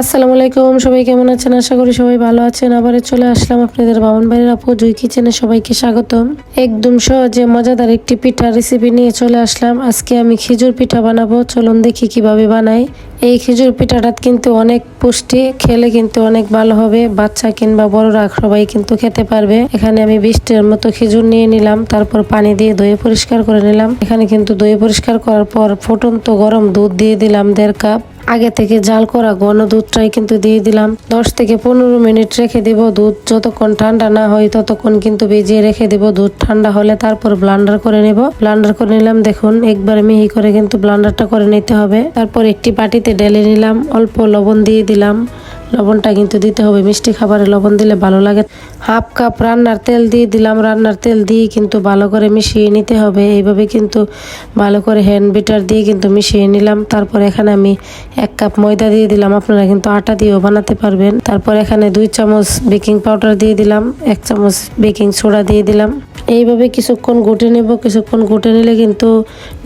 আসসালামু আলাইকুম, সবাই কেমন আছেন? আশা করি সবাই ভালো আছেন। আবার চলে আসলাম আপনাদের বামন বাড়ির আপু জুই কিচেনে সবাইকে স্বাগতম। একদম সহজে মজাদার একটি পিঠা রেসিপি নিয়ে চলে আসলাম। আজকে আমি খেজুর পিঠা বানাবো। চলুন দেখি কীভাবে বানাই। এই খেজুর পিঠাটা কিন্তু অনেক পুষ্টি, খেলে কিন্তু অনেক ভালো হবে। বাচ্চা কিংবা বড়রা সবাই কিন্তু খেতে পারবে। এখানে আমি বিশটির মতো খেজুর নিয়ে নিলাম। তারপর পানি দিয়ে ধুয়ে পরিষ্কার করে নিলাম। এখানে কিন্তু ধুয়ে পরিষ্কার করার পর ফুটন্ত গরম দুধ দিয়ে দিলাম দেড় কাপ। আগে থেকে জাল করা ঘন দুধটাই কিন্তু দিয়ে দিলাম। দশ থেকে পনেরো মিনিট রেখে দেব দুধ। যতক্ষণ ঠান্ডা না হয় ততক্ষণ কিন্তু ভিজিয়ে রেখে দেব দুধ। ঠান্ডা হলে তারপর ব্লান্ডার করে নেব। ব্লান্ডার করে নিলাম, দেখুন, একবার মিহি করে কিন্তু ব্লান্ডারটা করে নিতে হবে। তারপর একটি বাটিতে ঢেলে নিলাম, অল্প লবণ দিয়ে দিলাম। লবণটা কিন্তু দিতে হবে। মিষ্টি খাবারে লবণ দিলে ভালো লাগে। হাফ কাপ রান্নার তেল দিয়ে দিলাম। রান্নার তেল দিয়ে কিন্তু ভালো করে মিশিয়ে নিতে হবে। এইভাবে কিন্তু ভালো করে হ্যান্ড বিটার দিয়ে কিন্তু মিশিয়ে নিলাম। তারপর এখানে আমি এক কাপ ময়দা দিয়ে দিলাম। আপনারা কিন্তু আটা দিয়েও বানাতে পারবেন। তারপর এখানে দুই চামচ বেকিং পাউডার দিয়ে দিলাম। এক চামচ বেকিং সোডা দিয়ে দিলাম। এইভাবে কিছুক্ষণ গুটে নেব, কিছুক্ষণ গুটে নিলে কিন্তু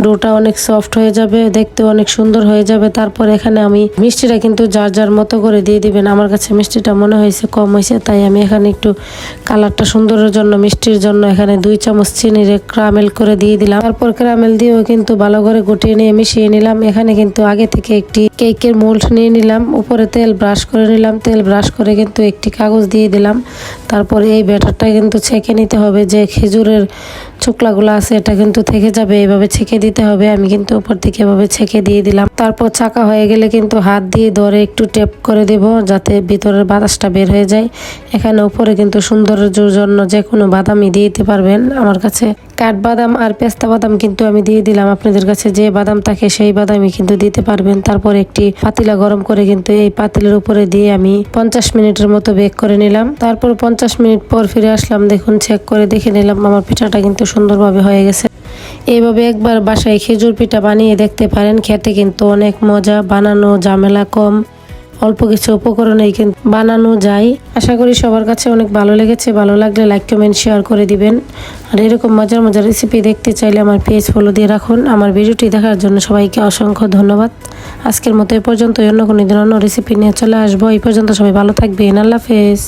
ডোটা অনেক সফট হয়ে যাবে দেখতে অনেক সুন্দর হয়ে যাবে। তারপর এখানে আমি মিষ্টিটা কিন্তু যার যার মতো করে দিয়ে দিবেন। আমার কাছে মিষ্টিটা মনে হয়েছে কম হয়েছে, তাই আমি এখানে একটু কালারটা সুন্দরের জন্য, মিষ্টির জন্য এখানে দুই চামচ চিনির ক্রামেল করে দিয়ে দিলাম। তারপর ক্রামেল দিয়েও কিন্তু ভালো করে গুটিয়ে নিয়ে মিশিয়ে নিলাম। এখানে কিন্তু আগে থেকে একটি কেকের মোল্ড নিয়ে নিলাম, উপরে তেল ব্রাশ করে নিলাম। তেল ব্রাশ করে কিন্তু একটি কাগজ দিয়ে দিলাম। তারপর এই ব্যাটারটা কিন্তু ছেঁকে নিতে হবে যে খেজুরের চোকলাগুলো আছে, এটা কিন্তু থেকে যাবে, এভাবে ছেঁকে দিতে হবে। আমি কিন্তু উপর থেকে এভাবে ছেঁকে দিয়ে দিলাম। তারপর চাকা হয়ে গেলে কিন্তু হাত দিয়ে ধরে একটু টেপ করে দেব, যাতে ভিতরের বাতাসটা বের হয়ে যায়। এখানে উপরে কিন্তু সৌন্দর্যের জন্য যে কোনো বাদামই দিয়ে দিতে পারবেন। আমার কাছে কাঠবাদাম আর পেস্তা বাদাম কিন্তু আমি দিয়ে দিলাম। আপনাদের কাছে যে বাদাম থাকে, সেই বাদামই কিন্তু দিতে পারবেন। তারপর একটি পাতিলা গরম করে কিন্তু এই পাতিলের উপরে দিয়ে আমি পঞ্চাশ মিনিটের মতো বেক করে নিলাম। তারপর পঞ্চাশ মিনিট পর ফিরে আসলাম। দেখুন চেক করে দেখে নিলাম। আমার পিঠাটা কিন্তু সুন্দরভাবে হয়ে গেছে। এইভাবে একবার বাসায় খেজুর পিঠা বানিয়ে দেখতে পারেন। খেতে কিন্তু অনেক মজা, বানানো ঝামেলা কম, অল্প কিছু উপকরণেই কিন্তু বানানো যায়। আশা করি সবার কাছে অনেক ভালো লেগেছে। ভালো লাগলে লাইক কমেন্ট শেয়ার করে দিবেন। আর এরকম মজার মজার রেসিপি দেখতে চাইলে আমার পেজ ফলো দিয়ে রাখুন। আমার ভিডিওটি দেখার জন্য সবাইকে অসংখ্য ধন্যবাদ। আজকের মতো এ পর্যন্ত অন্য কোনো দিন অন্য রেসিপি নিয়ে চলে আসব। এই পর্যন্ত সবাই ভালো থাকবেন। আল্লাহ হাফেজ।